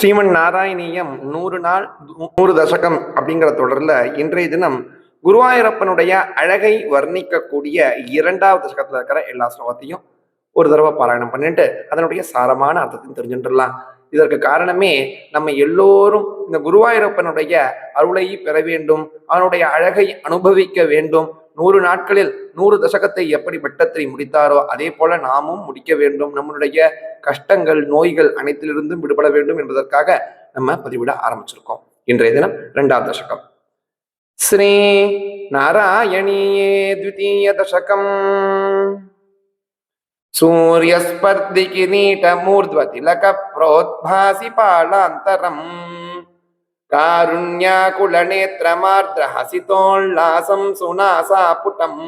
ஸ்ரீமன் நாராயணீயம் நூறு நாள் நூறு தசகம் அப்படிங்கிற தொடர்ல இன்றைய தினம் குருவாயூரப்பனுடைய அழகை வர்ணிக்கக்கூடிய இரண்டாவது தசகத்துல இருக்கிற எல்லா ஸ்லோகத்தையும் ஒரு தடவை பாராயணம் பண்ணிட்டு அதனுடைய சாரமான அர்த்தத்தையும் தெரிஞ்சுட்டுலாம் இதற்கு காரணமே நம்ம எல்லோரும் இந்த குருவாயூரப்பனுடைய அருளை பெற வேண்டும் அவனுடைய அழகை அனுபவிக்க வேண்டும் நூறு நாட்களில் நூறு தசகத்தை எப்படி வெட்டத்தை முடித்தாரோ அதே போல நாமும் முடிக்க வேண்டும். நம்மளுடைய கஷ்டங்கள் நோய்கள் அனைத்திலிருந்தும் விடுபட வேண்டும் என்பதற்காக நம்ம பதிவிட ஆரம்பிச்சிருக்கோம். இன்றைய தினம் இரண்டாம் தசகம். ஸ்ரீ நாராயணியே த்விதீய தசகம். சூரியஸ்பர்தி கிரீட்டமூர்த்வதிலக பிரோத்பாசி பாலாந்தரம். कारुण्याकुलनेत्रमार्द्रहसितोल्लासं सुनासापुटम्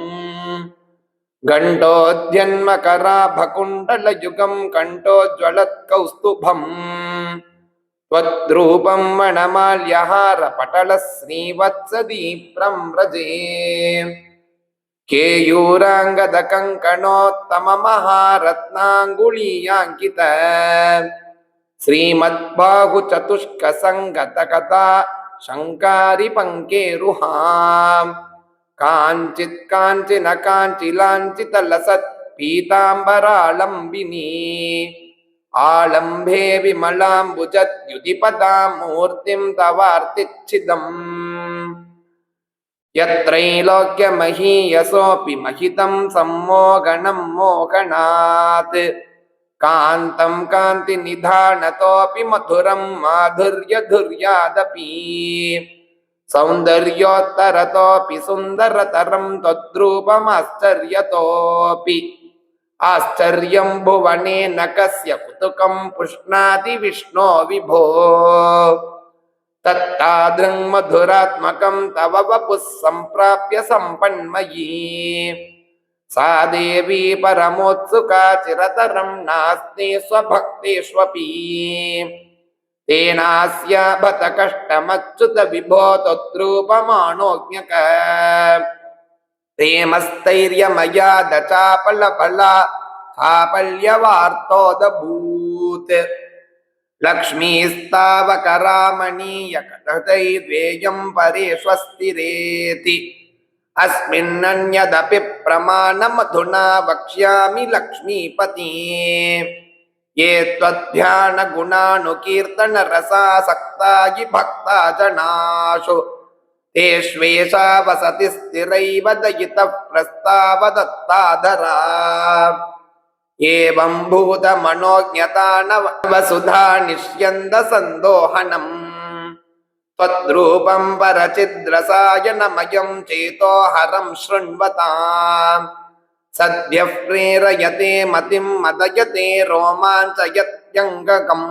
घण्टोद्यन्मकराभकुण्डलयुगं कण्ठोज्ज्वलत्कौस्तुभम् त्वद्रूपं मणमाल्यहारपटलः श्रीवत्सदीप्रं व्रजे केयूराङ्गदकङ्कणोत्तममहारत्नाङ्गुलीयाङ्कित శ్రీమద్బాహు చతుష్క సంగత కథ శంకారి పంకేరుహా కాంచిత్ కాంచిన కాంచిలాంచిత లసత్ పీతాంబరాళంబిని ఆళంభే విమళాంబుజద్యుదిపదా మూర్తిం తవార్తిచ్చిదం యత్రైలోక్యమహీయసోపి మహితం సమ్మోగణం మోగణాత్ కాంతం కాంతి నిధానతోపి మధురం మాధుర్య ధుర్యాదపి సౌందర్యోత్తరతోపి సుందరతరం తద్రూపమాశ్చర్యతోపి. ఆశ్చర్యం భువనే నకస్య కుతుకం పుష్ణాది విష్ణో విభో. తత్తాదృంగ్ మధురాత్మకం తవ వపుః సంప్రాప్య సంపన్మయీ. सा देवी परमोत्सुका चिरतरं नास्ति स्वभक्तेष्वपि। तेनास्याभत कष्टमच्युत विभो त्वद्रूपमाणोज्ञक प्रेमस्थैर्यमया दचापलफला साफल्यवार्तोदभूत् लक्ष्मीस्तावकरामणीयकटतैर्वेयं परेष्वस्तिरेति अस्मिन्नन्यदपि प्रमाणमधुना वक्ष्यामि लक्ष्मीपति ये त्वध्यानगुणानुकीर्तनरसासक्तायि भक्ता जनाशु तेष्वेषा वसति स्थिरैव दयितः प्रस्तावदत्ताधरा एवं भूतमनोज्ञता न वसुधा निष्यन्द सन्दोहनम् त्वद्रूपं परचिद्रसायनमयं चेतोहरं शृण्वताम् सद्यः प्रेरयते मतिं मदयते रोमाञ्चयत्यङ्गकम्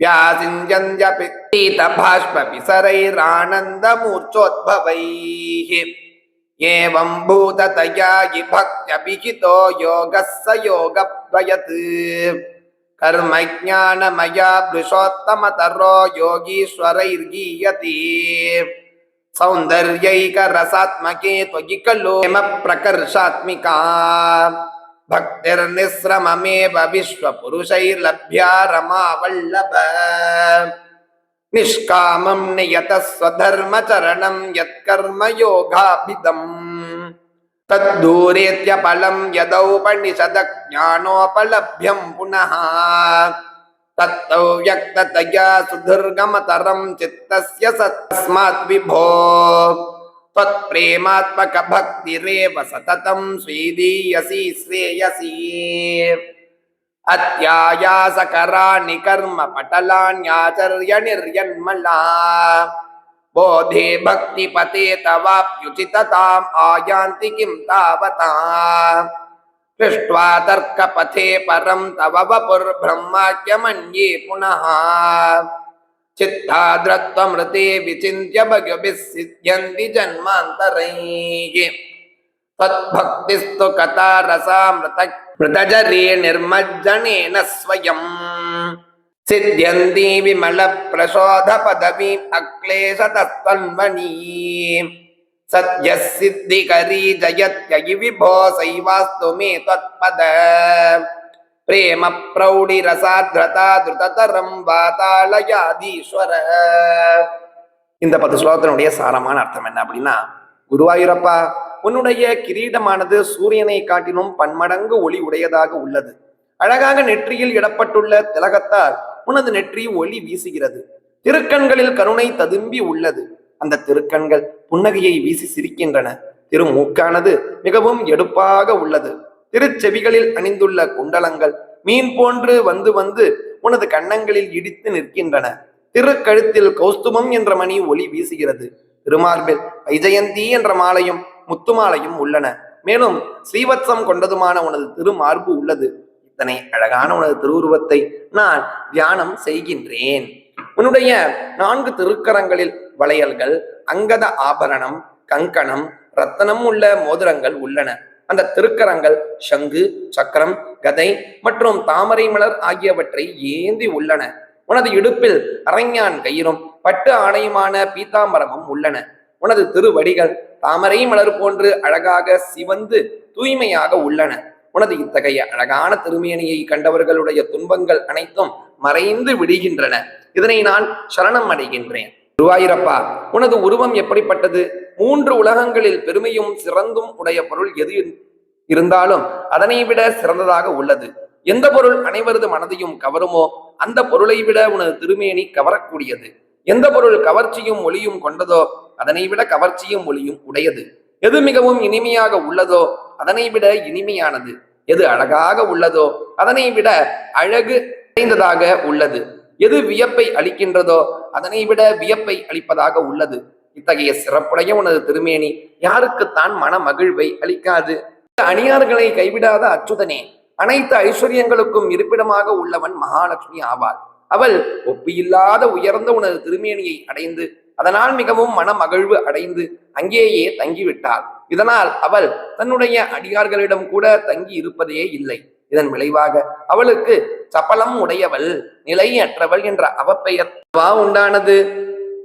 व्यासिञ्जन्यपि पीतभाष्पविसरैरानन्दमूर्च्छोद्भवैः एवं भूततया हि भक्त्यभिहितो योगः स योगप्रयत् कर्मज्ञानमया वृषोत्तमतरो योगीश्वरैर्गीयते। सौन्दर्यैकरसात्मके त्वयि खलु। प्रकर्षात्मिका भक्तिर्निःश्रममेव विश्वपुरुषैर्लभ्या रमावल्लभ निष्कामं नियतः स्वधर्मचरणं यत्कर्म योगाभिदम् तद्दूरेत्यपलं यदौपनिषदज्ञानोपलभ्यं पुनः तत्तौ व्यक्ततया सुदुर्गमतरं चित्तस्य सत्स्मात् विभो त्वत्प्रेमात्मकभक्तिरेव सततं स्वीदीयसी श्रेयसी अत्यायासकराणि कर्मपटलान्याचर्य बोधे भक्तिपते तवाप्युचितताम् आयान्ति किं तावता? दृष्ट्वा तर्कपथे परं तव वपुर्ब्रह्माख्यमन्ये पुनः। चित्ताद्रत्वमृते विचिन्त्य भगभिः सिद्ध्यन्ति जन्मान्तरैः। त्वद्भक्तिस्तु कथा रसामृत मृतजरे निर्मज्जनेन स्वयम्। சித்தியந்தி விமல பிரசோத பதவி அக்லேச அக்லேசதன்மணி சத்ய சித்தி கரி ஜயத்யகி விபோ சைவாஸ்து மே தத்பத பிரேம பிரௌடி ரசாத்ரதா திருதரம் வாதாலயாதீஸ்வர இந்த பத்து ஸ்லோகத்தினுடைய சாரமான அர்த்தம் என்ன அப்படின்னா குருவாயூரப்பா உன்னுடைய கிரீடமானது சூரியனை காட்டிலும் பன்மடங்கு ஒளி உடையதாக உள்ளது. அழகாக நெற்றியில் இடப்பட்டுள்ள திலகத்தால் உனது நெற்றி ஒளி வீசுகிறது. திருக்கண்களில் கருணை ததும்பி உள்ளது. அந்த திருக்கண்கள் புன்னகையை வீசி சிரிக்கின்றன. திருமூக்கானது மிகவும் எடுப்பாக உள்ளது. திருச்செவிகளில் அணிந்துள்ள குண்டலங்கள் மீன் போன்று வந்து வந்து உனது கன்னங்களில் இடித்து நிற்கின்றன. திருக்கழுத்தில் கௌஸ்துபம் என்ற மணி ஒளி வீசுகிறது. திருமார்பில் வைஜயந்தி என்ற மாலையும் முத்துமாலையும் உள்ளன. மேலும் ஸ்ரீவத்சம் கொண்டதுமான உனது திருமார்பு உள்ளது. இத்தனை அழகான உனது திருவுருவத்தை நான் தியானம் செய்கின்றேன். உன்னுடைய நான்கு திருக்கரங்களில் வளையல்கள் அங்கத ஆபரணம் கங்கணம் ரத்தனம் உள்ள மோதிரங்கள் உள்ளன. அந்த திருக்கரங்கள் சங்கு சக்கரம் கதை மற்றும் தாமரை மலர் ஆகியவற்றை ஏந்தி உள்ளன. உனது இடுப்பில் அரஞ்ஞான் கயிறும் பட்டு ஆணையுமான பீதாம்பரமும் உள்ளன. உனது திருவடிகள் தாமரை மலர் போன்று அழகாக சிவந்து தூய்மையாக உள்ளன. உனது இத்தகைய அழகான திருமேனியை கண்டவர்களுடைய துன்பங்கள் அனைத்தும் மறைந்து விடுகின்றன. இதனை நான் சரணம் அடைகின்றேன். குருவாயிரப்பா உனது உருவம் எப்படிப்பட்டது? மூன்று உலகங்களில் பெருமையும் சிறந்தும் உடைய பொருள் எது இருந்தாலும் அதனை விட சிறந்ததாக உள்ளது. எந்த பொருள் அனைவரது மனதையும் கவருமோ அந்த பொருளை விட உனது திருமேனி கவரக்கூடியது. எந்த பொருள் கவர்ச்சியும் ஒளியும் கொண்டதோ அதனை விட கவர்ச்சியும் ஒளியும் உடையது. எது மிகவும் இனிமையாக உள்ளதோ அதனை விட இனிமையானது. எது அழகாக உள்ளதோ அதனை விட அழகு நிறைந்ததாக உள்ளது. எது வியப்பை அளிக்கின்றதோ அதனை விட வியப்பை அளிப்பதாக உள்ளது. இத்தகைய சிறப்புடைய உனது திருமேனி யாருக்குத்தான் மன மகிழ்வை அளிக்காது? அணியார்களை கைவிடாத அச்சுதனே அனைத்து ஐஸ்வர்யங்களுக்கும் இருப்பிடமாக உள்ளவன் மகாலட்சுமி ஆவாள். அவள் ஒப்பியில்லாத உயர்ந்த உனது திருமேனியை அடைந்து அதனால் மிகவும் மன மகிழ்வு அடைந்து அங்கேயே தங்கிவிட்டாள். இதனால் அவள் தன்னுடைய அடியார்களிடம் கூட தங்கி இருப்பதே இல்லை. இதன் விளைவாக அவளுக்கு சபலம் உடையவள் நிலையற்றவள் என்ற அவப்பெயர் வா உண்டானது.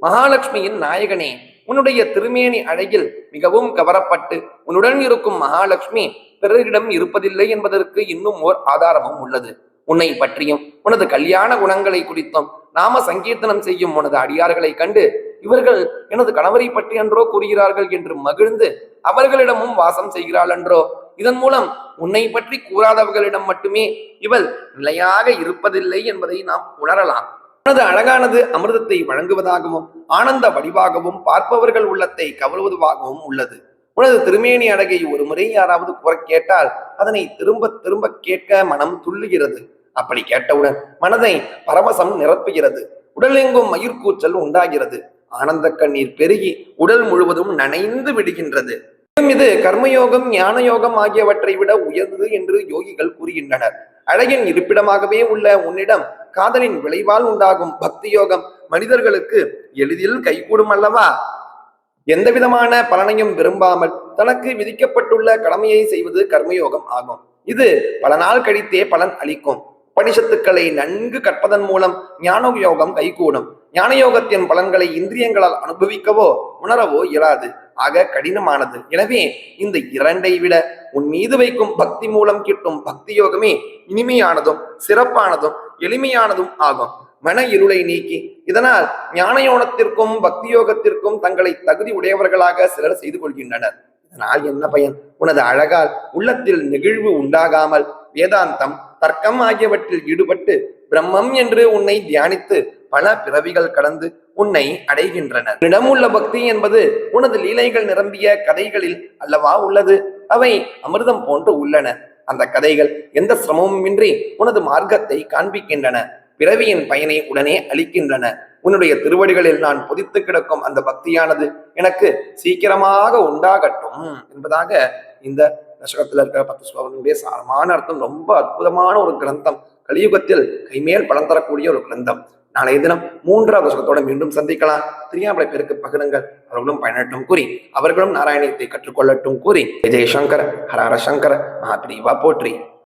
மகாலட்சுமியின் நாயகனே உன்னுடைய திருமேனி அழகில் மிகவும் கவரப்பட்டு உன்னுடன் இருக்கும் மகாலட்சுமி பிறரிடம் இருப்பதில்லை என்பதற்கு இன்னும் ஓர் ஆதாரமும் உள்ளது. உன்னை பற்றியும் உனது கல்யாண குணங்களை குறித்தும் நாம சங்கீர்த்தனம் செய்யும் உனது அடியார்களை கண்டு இவர்கள் எனது கணவரை பற்றி அன்றோ கூறுகிறார்கள் என்று மகிழ்ந்து அவர்களிடமும் வாசம் செய்கிறாள் என்றோ இதன் மூலம் உன்னை பற்றி கூறாதவர்களிடம் மட்டுமே இவள் நிலையாக இருப்பதில்லை என்பதை நாம் உணரலாம். உனது அழகானது அமிர்தத்தை வழங்குவதாகவும் ஆனந்த வடிவாகவும் பார்ப்பவர்கள் உள்ளத்தை கவருவதுவாகவும் உள்ளது. உனது திருமேனி அழகை ஒரு முறை யாராவது கூற கேட்டால் அதனை திரும்ப திரும்ப கேட்க மனம் துள்ளுகிறது. அப்படி கேட்டவுடன் மனதை பரவசம் நிரப்புகிறது. உடலெங்கும் மயிர்கூச்சல் உண்டாகிறது. ஆனந்த கண்ணீர் பெருகி உடல் முழுவதும் நனைந்து விடுகின்றது. இது கர்மயோகம் ஞான யோகம் ஆகியவற்றை விட உயர்ந்தது என்று யோகிகள் கூறுகின்றனர். அழகின் இருப்பிடமாகவே உள்ள உன்னிடம் காதலின் விளைவால் உண்டாகும் பக்தி யோகம் மனிதர்களுக்கு எளிதில் கைகூடும் அல்லவா? எந்த விதமான பலனையும் விரும்பாமல் தனக்கு விதிக்கப்பட்டுள்ள கடமையை செய்வது கர்மயோகம் ஆகும். இது பல நாள் கழித்தே பலன் அளிக்கும். பனிஷத்துக்களை நன்கு கற்பதன் மூலம் ஞான யோகம் கைகூடும். ஞான யோகத்தின் பலன்களை இந்திரியங்களால் அனுபவிக்கவோ உணரவோ இயலாது. ஆக கடினமானது. எனவே இந்த இரண்டை விட உன் மீது வைக்கும் பக்தி மூலம் கிட்டும் பக்தி யோகமே இனிமையானதும் சிறப்பானதும் எளிமையானதும் ஆகும். மன இருளை நீக்கி இதனால் ஞானயோனத்திற்கும் பக்தி யோகத்திற்கும் தங்களை தகுதி உடையவர்களாக சிலர் செய்து கொள்கின்றனர். இதனால் என்ன பயன்? உனது அழகால் உள்ளத்தில் நெகிழ்வு உண்டாகாமல் வேதாந்தம் தர்க்கம் ஆகியவற்றில் ஈடுபட்டு பிரம்மம் என்று உன்னை தியானித்து பல பிறவிகள் கடந்து உன்னை அடைகின்றனர். உன்னிடம் உள்ள பக்தி என்பது உனது லீலைகள் நிரம்பிய கதைகளில் அல்லவா உள்ளது? அவை அமிர்தம் போன்று உள்ளன. அந்த கதைகள் எந்த சிரமமுமின்றி உனது மார்க்கத்தை காண்பிக்கின்றன. பிறவியின் பயனை உடனே அளிக்கின்றன. உன்னுடைய திருவடிகளில் நான் பொதித்து கிடக்கும் அந்த பக்தியானது எனக்கு சீக்கிரமாக உண்டாகட்டும் என்பதாக இந்த தசகத்தில் இருக்கிற பத்து ஸ்லோகனுடைய சாரமான அர்த்தம். ரொம்ப அற்புதமான ஒரு கிரந்தம். கலியுகத்தில் கைமேல் பலன் தரக்கூடிய ஒரு கிரந்தம். நாளைய தினம் மூன்றாவது தசகத்தோட மீண்டும் சந்திக்கலாம். தெரியாமலை பேருக்கு பகிருங்கள். அவர்களும் பயனட்டும் கூறி அவர்களும் நாராயணத்தை கற்றுக்கொள்ளட்டும் கூறி. ஜெயசங்கர ஹரஹர சங்கர மகாபிரிவா போற்றி.